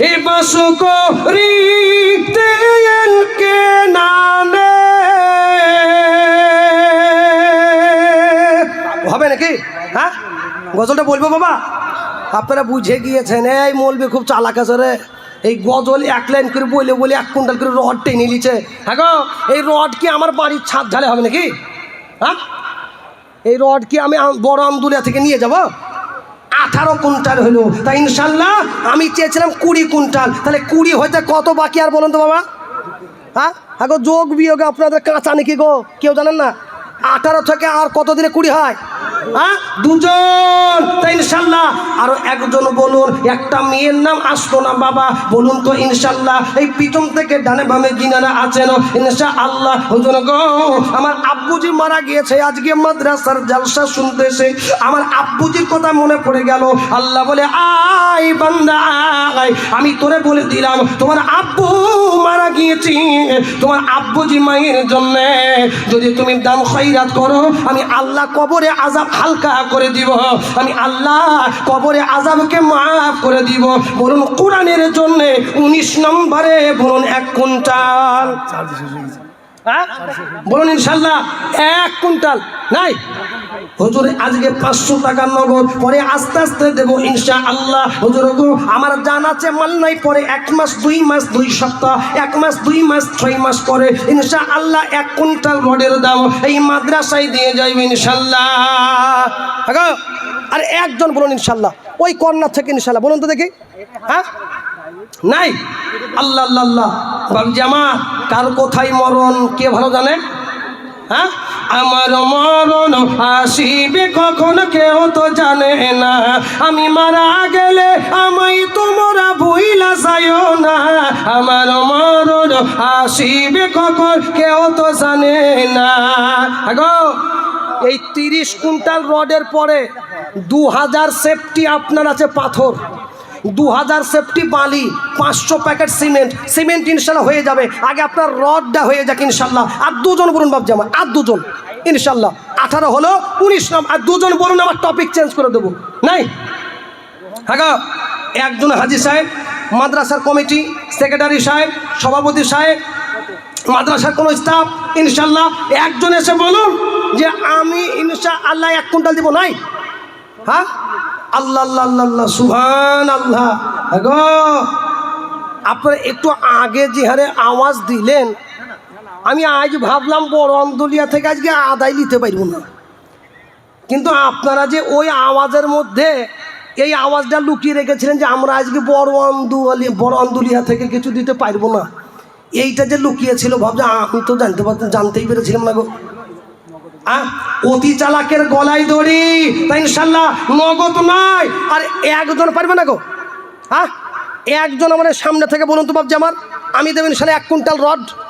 এ বাস করিতে কে নানে হবে নাকি? হ্যাঁ? গজলটা বলব বাবা? আপনারা বুঝে গিয়েছেন, এই মলবি খুব চালাক আছে রে। এই গজল এক লাইন করে বলে বলে এক কুইন্টাল করে রড টেনে নিচ্ছে হ্যাঁ গো, এই রড কি আমার বাড়ির ছাদ ঝালে হবে নাকি? হ্যাঁ? এই রড কি আম- বড় আমদুলিয়া থেকে নিয়ে যাব? আঠারো কুইন্টাল হলো। তা ইনশাল্লাহ আমি চেয়েছিলাম কুড়ি কুইন্টাল। তাহলে কুড়ি হইতে কত বাকি আর বলুন তো বাবা? হ্যাঁ? হ্যাঁ গো যোগ বিয়োগে আপনাদের কাঁচা নাকি গো? কেউ জানেন না? আঠারো থেকে আর কত দিনে কুড়ি হয়? হ্যাঁ? দুজন। তাই ইনশাল্লাহ আরও একজন বলুন, একটা মেয়ের নাম আসতো না বাবা? বলুন তো ইনশাল্লাহ, এই পিছন থেকে ডানে বামে যিনারা আছেন ইনশা আল্লাহ হুজুর গো, আমার আব্বুজি মারা গিয়েছে, আজকে মাদ্রাসার জালসা শুনতেছে। আমার আব্বুজির কথা মনে পড়ে গেল। আল্লাহ বলে, আয় বান্দা, আয়। আমি তোরে বলে দিলাম, তোমার আব্বু মারা গিয়েছি। তোমার আব্বুজি মায়ের জন্য যদি তুমি দান খৈরাত করো, আমি আল্লাহ কবরে আজাব হালকা করে দিব। আমি আল্লাহ কবরে আজাবকে মাফ করে দিব। বলুন, কোরআনের জন্যে উনিশ নম্বরে বলুন এক কুইন্টাল। হ্যাঁ? বলুন ইনশাল্লাহ, এক কুইন্টাল। নাই। হুজুর, আজকে পাঁচশো টাকা নগদ, পরে আস্তে আস্তে দেবো ইনশা আল্লাহ হুজুর আমার জান আছে, মাল নাই, পরে এক মাস, দুই মাস, দুই সপ্তাহ, এক মাস, দুই মাস, ছয় মাস পরে ইনশা আল্লাহ এক কুইন্টাল রডের দাম এই মাদ্রাসায় দিয়ে যাইবে ইনশাল্লাহ আর একজন বলুন ইনশাল্লাহ ওই কর্নার থেকে ইনশাল্লাহ বলুন তো দেখি। হ্যাঁ? নাই? আল্লাহ আল্লাহ আল্লাহ। বাবজি কার কোথায় মরণ? কে ভালো জানে? হ্যাঁ? আমার মরণ আসিবে কখন কেউ তো জানে না। আমি মারা গেলে আমায় তোমরা ভুইলা যাইও না। আমার মরণ আসিবে কখন কেউ তো জানে না। আগো, এই তিরিশ কুইন্টাল রডের পরে দু হাজার সেফটি আপনার আছে পাথর। দু হাজার সেফটি বালি, পাঁচশো প্যাকেট সিমেন্ট। সিমেন্ট ইনশাল্লাহ হয়ে যাবে। আগে আপনার রডটা হয়ে যাক ইনশাল্লাহ। আর দুজন বলুন বাবজি আমার, আর দুজন। ইনশাল্লাহ। আঠারো হলো, উনিশ নম্বর আর দুজন বলুন আমার টপিক চেঞ্জ করে দেবো। নাই? হ্যাঁ একজন হাজি সাহেব, মাদ্রাসার কমিটি সেক্রেটারি সাহেব, সভাপতি সাহেব, মাদ্রাসার কোনো স্টাফ ইনশাল্লাহ একজন এসে বলুন যে আমি ইনশা আল্লাহ এক কুইন্টাল দিব। নাই? হ্যাঁ? আল্লাহ আল্লাহ আল্লাহ সুহান আল্লাহ গো আপনারা একটু আগে যে হারে আওয়াজ দিলেন, আমি আজ ভাবলাম বড় আমদুলিয়া থেকে আজকে আদায় নিতে পারব না। কিন্তু আপনারা যে ওই আওয়াজের মধ্যে এই আওয়াজটা লুকিয়ে রেখেছিলেন যে আমরা আজকে বড় আন্দুয়ালি বড় আন্দুলিয়া থেকে কিছু দিতে পারব না। এইটা যে লুকিয়েছিল ভাবছে, আমি তো জানতে পারতাম জানতেই পেরেছিলাম না গো। আহ, অতি চালাকের গলায় দড়ি। তাই ইনশাল্লাহ নগদ নয়। আর একজন পারবে না গো। হ্যাঁ একজন আমাদের সামনে থেকে বলুন তো বাবজি আমার। আমি দেবেন ইনশাল্লাহ এক কুইন্টাল রড।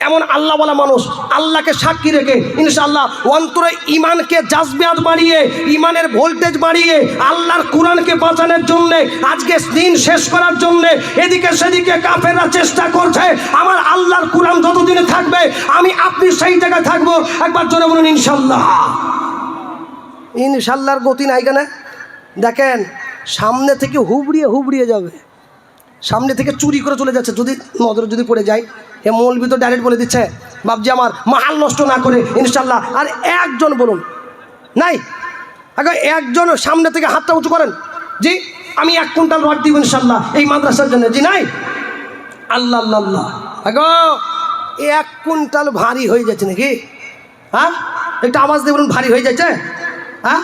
এমন আল্লাহ বলা মানুষ, আল্লাহকে সাক্ষী রেখে, ইনশাআল্লাহ, অন্তরে ইমানকে জাজবিয়াত বাড়িয়ে ইমানের ভোল্টেজ বাড়িয়ে, আল্লাহর কোরআনকে বাঁচানোর জন্যে, আজকে দিন শেষ করার জন্যে, এদিকে সেদিকে কাফেররা চেষ্টা করছে, আমার আল্লাহর কোরআন যতদিনে থাকবে, আমি আপনি সেই জায়গায় থাকব। একবার জোরে বলুন ইনশাল্লাহ ইনশাল্লাহর গতি নাই কেন? দেখেন, সামনে থেকে হুবড়িয়ে হুবড়িয়ে যাবে। সামনে থেকে চুরি করে চলে যাচ্ছে, যদি নজরে যদি পড়ে যায়। এ মৌলবি তো ডাইরেক্ট বলে দিচ্ছে বাবজি আমার মাল নষ্ট না করে ইনশাল্লাহ, আর একজন বলুন, নাই, আগে একজন সামনে থেকে হাতটা উঁচু করেন, জি, আমি এক কুইন্টাল রড দিব ইনশাল্লাহ এই মাদ্রাসার জন্য, জি, নাই, আল্লাহ আল্লাহ আল্লাহ, আগো এক কুইন্টাল ভারী হয়ে যাচ্ছে নাকি হ্যাঁ একটু আওয়াজ দিয়ে বলুন, ভারী হয়ে যাচ্ছে হ্যাঁ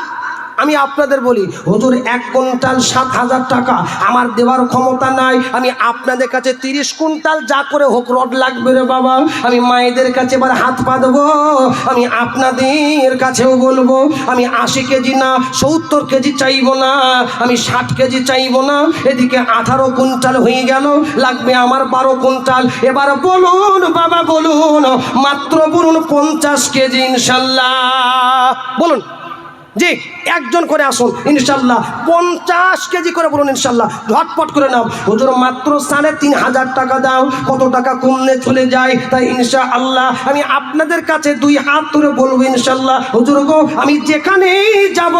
আমি আপনাদের বলি, হুজুর, এক কুইন্টাল সাত হাজার টাকা আমার দেওয়ার ক্ষমতা নাই। আমি আপনাদের কাছে তিরিশ কুইন্টাল যা করে হোক রড লাগবে রে বাবা। আমি মায়েদের কাছে এবার হাত পা দেবো। আমি আপনাদের কাছেও বলব, আমি আশি কেজি না, সত্তর কেজি চাইব না, আমি ষাট কেজি চাইব না। এদিকে আঠারো কুইন্টাল হয়ে গেল, লাগবে আমার বারো কুইন্টাল। এবার বলুন বাবা, বলুন, মাত্র বলুন পঞ্চাশ কেজি ইনশাল্লাহ। বলুন। জি। একজন করে আসুন ইনশাল্লাহ। পঞ্চাশ কেজি করে বলুন, ইনশাল্লাহ। ঝটপট করে নাও। হুজুর, মাত্র সাড়ে তিন হাজার টাকা দাও। কত টাকা কমলে চলে যায়, তাই ইনশা আল্লাহ আমি আপনাদের কাছে দুই হাত ধরে বলব, ইনশাল্লাহ। হুজুর গো, আমি যেখানেই যাব,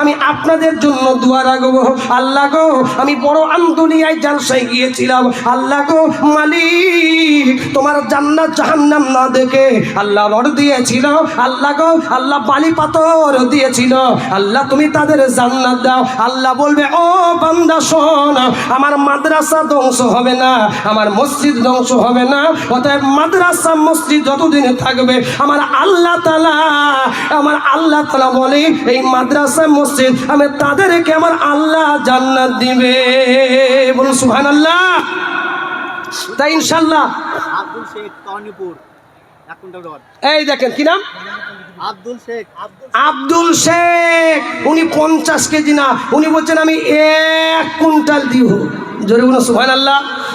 আমি আপনাদের জন্য দোয়া রাখব। আল্লাহ গো, আমি বড় আন্দোলিয়ায় জালসায় গিয়েছিলাম। আল্লাহ গো, মালিক, তোমার জান্নাত জাহান্নাম না দেখে আল্লাহ রড দিয়েছিল। আল্লাহ গো, আল্লাহ বালি পাথর দিয়েছিল। আল্লাহ, তুমি তাদের জান্নাত দাও। আল্লাহ বলবে, ও বান্দা, শোন, আমার মাদ্রাসা ধ্বংস হবে না, আমার মসজিদ ধ্বংস হবে না, অতএব মাদ্রাসা, মসজিদ যতদিন থাকবে, আমার আল্লাহ তালা আমার আল্লাহ তালা বলে, এই মাদ্রাসা, মসজিদ আমি তাদেরকে আমার আল্লাহ জান্নাত দিবে। বলুন সুহান আল্লাহ তাই ইনশাল্লাহ আব্দুল রড এই দেখেন কি নাম? আব্দুল শেখ। আব্দুল শেখ। উনি পঞ্চাশ কেজি না। উনি বলছেন আমি এক কুইন্টাল দিব। জোরে বলুন সুহান আল্লাহ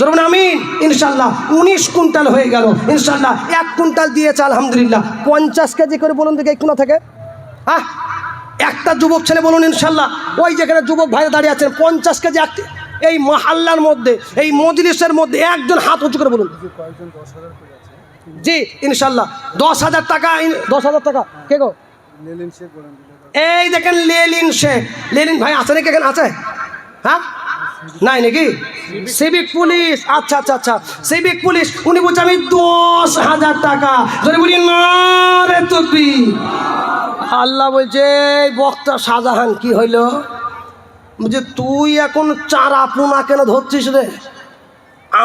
ধরুন আমিন ইনশাল্লাহ উনিশ কুইন্টাল হয়ে গেল। ইনশাল্লাহ এক কুইন্টাল দিয়েছে আলহামদুলিল্লাহ। পঞ্চাশ কেজি করে বলুন দেখে এই কোনা থেকে। হ্যাঁ একটা যুবক ছেলে বলুন ইনশাল্লাহ। ওই যেখানে যুবক ভাই দাঁড়িয়ে আছেন পঞ্চাশ কেজি এক এই মহাল্লার মধ্যে এই মজলিসের মধ্যে একজন হাত উঁচু করে বলুন। জি ইনশাল্লাহ। দশ হাজার টাকা দশ হাজার টাকা। কে গো? এই দেখেন লেলিন শেখ। লেলিন ভাই আছে নাকি এখানে? আছে? হ্যাঁ? নাই নাকি? সিভিক পুলিশ আচ্ছা আচ্ছা আচ্ছা। সিভিক পুলিশ উনি বলছে, আমি দশ হাজার টাকা। ধরে বলি, না রে তুবি আল্লাহ বলছে বক্তা শাহজাহান, কি হইল? বলছে, তুই এখন চারা পোনা কেন ধরছিস রে?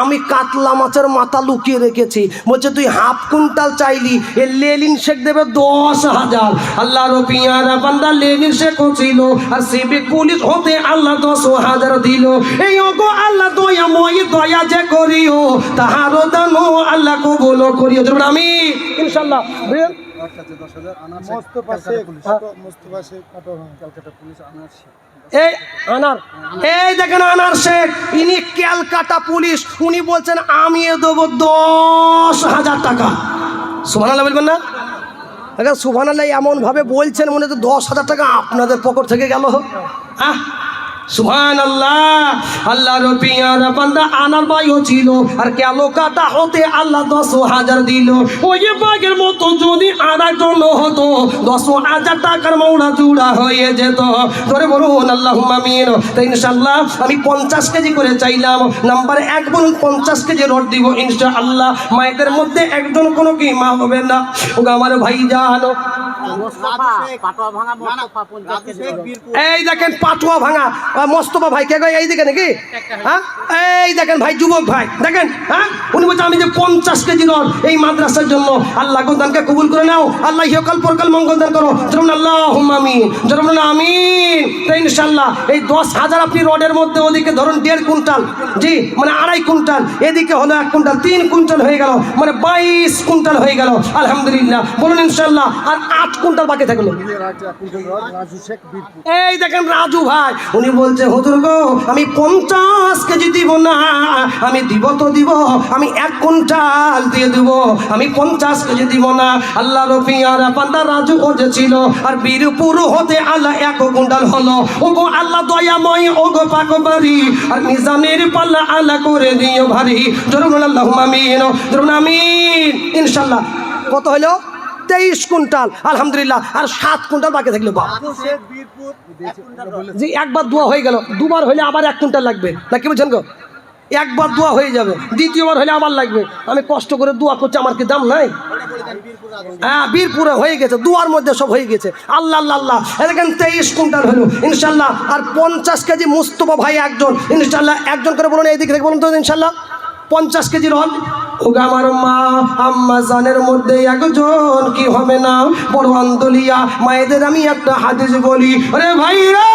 আমি কাতলা মাছের মাথা লুকিয়ে রেখেছি। বলছে তুই হাফ কুইন্টাল চাইলি। এ লেলিন শেখ দেবে দশ হাজার। আল্লাহ রবিয়ারা বান্দা লেলিন শেখ ছিল। আর সিভিক পুলিশ হতে আল্লাহ দশ হাজার দিল। এই ওগো আল্লাহ দয়া মই দয়া যে করিও তাহারও দানো আল্লাহ কবুল করিও। ধরুন আমি ইনশাল্লাহ মোস্তফা শেখ মোস্তফা শেখ ক্যালকাটা পুলিশ। আনার শেখ এই আনার, এই দেখেন আনার শেখ, ইনি ক্যালকাটা পুলিশ, উনি বলছেন আমি দেবো দশ হাজার টাকা। সুভানাল্লাহ বলবেন না? দেখেন সুভানাল্লাহ এমনভাবে বলছেন, মনে হচ্ছে দশ হাজার টাকা আপনাদের পকেট থেকে গেল। আহ সুহান আল্লাহ আল্লাহ রবিয়ার বান্দা আনার বাইও ছিল আর ক্যালোকাটা হতে আল্লাহ দশ হাজার দিল। ওই বাঘের মতো যদি আনার জন্য হতো, দশ হাজার টাকার মৌড়া জুড়া হয়ে যেত। ধরে বলুন আল্লাহ মামিন তাই ইনশাল্লাহ আমি পঞ্চাশ কেজি করে চাইলাম। নাম্বার এক বলুন পঞ্চাশ কেজি রড দিব ইনশা আল্লাহ মায়েদের মধ্যে একজন কোনো কি মা হবে না? ও আমার ভাই জানো এই দেখেন পাটুয়া ভাঙা মোস্তফা ভাই কে গো এই দিকে নাকি? হ্যাঁ? এই দেখেন ভাই যুবক ভাই দেখেন হ্যাঁ? উনি বলছে আমি যে পঞ্চাশ কেজি রড এই মাদ্রাসার জন্য আল্লাহ দানকে কবুল করে নাও আল্লাহ ইহকাল পরকাল মঙ্গল দান করো। যেমন আল্লাহ আমিন যেমন আমিন। তাই ইনশাল্লাহ এই দশ হাজার আপনি রডের মধ্যে ওদিকে ধরুন দেড় কুইন্টাল জি মানে আড়াই কুইন্টাল এদিকে হলো এক কুইন্টাল তিন কুইন্টাল হয়ে গেল মানে বাইশ কুইন্টাল হয়ে গেল আলহামদুলিল্লাহ। বলুন ইনশাল্লাহ আর আট কুইন্টাল বাকি থাকল। এই দেখেন রাজু ভাই, উনি বলছে, হুজুর গো, আমি পঞ্চাশ কেজি দিব না, আমি দিব তো দিব, আমি এক কুইন্টাল দিয়ে দিব, আমি পঞ্চাশ কেজি দিব না। আল্লাহ রফি আর পান্ডা রাজু ছিল আর বীরপুর হতে আল্লাহ এক কুইন্টাল হলো। ও গো আল্লাহ দয়াময় ও গো পাকবারি, আর মিজানের পাল্লা আল্লাহ করে দিও ভারী। জরুন আল্লাহ আমিন জরুন আমিন, ইনশাল্লাহ। কত হলো? তেইশ কুইন্টাল, আলহামদুলিল্লাহ। আর সাত কুইন্টাল বাকি থাকল, বাপ। জি একবার দোয়া হয়ে গেল, দুবার হলে আবার এক কুইন্টাল লাগবে। না কি বলছেন গো? একবার দোয়া হয়ে যাবে, দ্বিতীয়বার হলে আবার লাগবে। আমি কষ্ট করে দোয়া করছি, আমার কি দাম নাই? হ্যাঁ বীরপুরে হয়ে গেছে, দুয়ার মধ্যে সব হয়ে গেছে। আল্লাহ আল্লাহ এখানে তেইশ কুইন্টাল হলো, ইনশাল্লাহ। আর পঞ্চাশ কেজি মুস্তফা ভাই একজন, ইনশাল্লাহ। একজন করে বলুন এইদিকে বলুন তো, ইনশাল্লাহ। পঞ্চাশ কেজি ওগা আমার মা, আম্মা জানের মধ্যে একজন কি হবে না? বড় আন্দোলিয়া, মায়েদের আমি একটা হাদিস বলি। আরে ভাই রে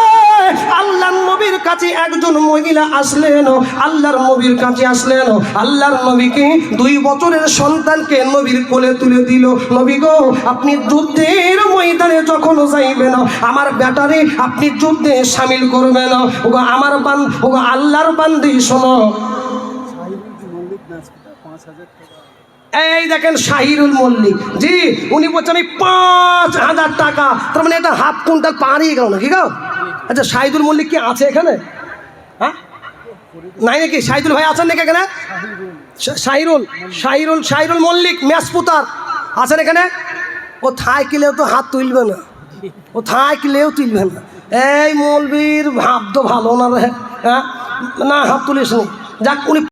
আল্লাহ নবীর কাছে একজন মহিলা আসলেন। আল্লাহর নবীর কাছে আসলেন। আল্লাহর নবীকে দুই বছরের সন্তানকে নবীর কোলে তুলে দিল। নবী গো, আপনি যুদ্ধের ময়দানে যখন যাইবেন, আমার ব্যাটারে আপনি যুদ্ধে সামিল করবেন। ওগো আমার বান, ওগো আল্লাহর বান্দি শোনো। এই দেখেন শাহিরুল মল্লিক। জি, উনি বলছেন এই পাঁচ হাজার টাকা। তার মানে এটা হাফ কুইন্টাল পাড়িয়ে গেল নাকি গো? আচ্ছা শাহিদুল মল্লিক কি আছে এখানে? হ্যাঁ? নাই নাকি? শাহিদুল ভাই আছেন নাকি এখানে? শাহিরুল শাহিরুল শাহিরুল মল্লিক ম্যাসপুতার আছেন এখানে? ও থাইকিলেও তো হাত তুলবে না। ও থাইকিলেও তুলবে না। এই মৌলবীর ভাব তো ভালো না রে। হ্যাঁ? না, হাত তুলিস যাক, উনি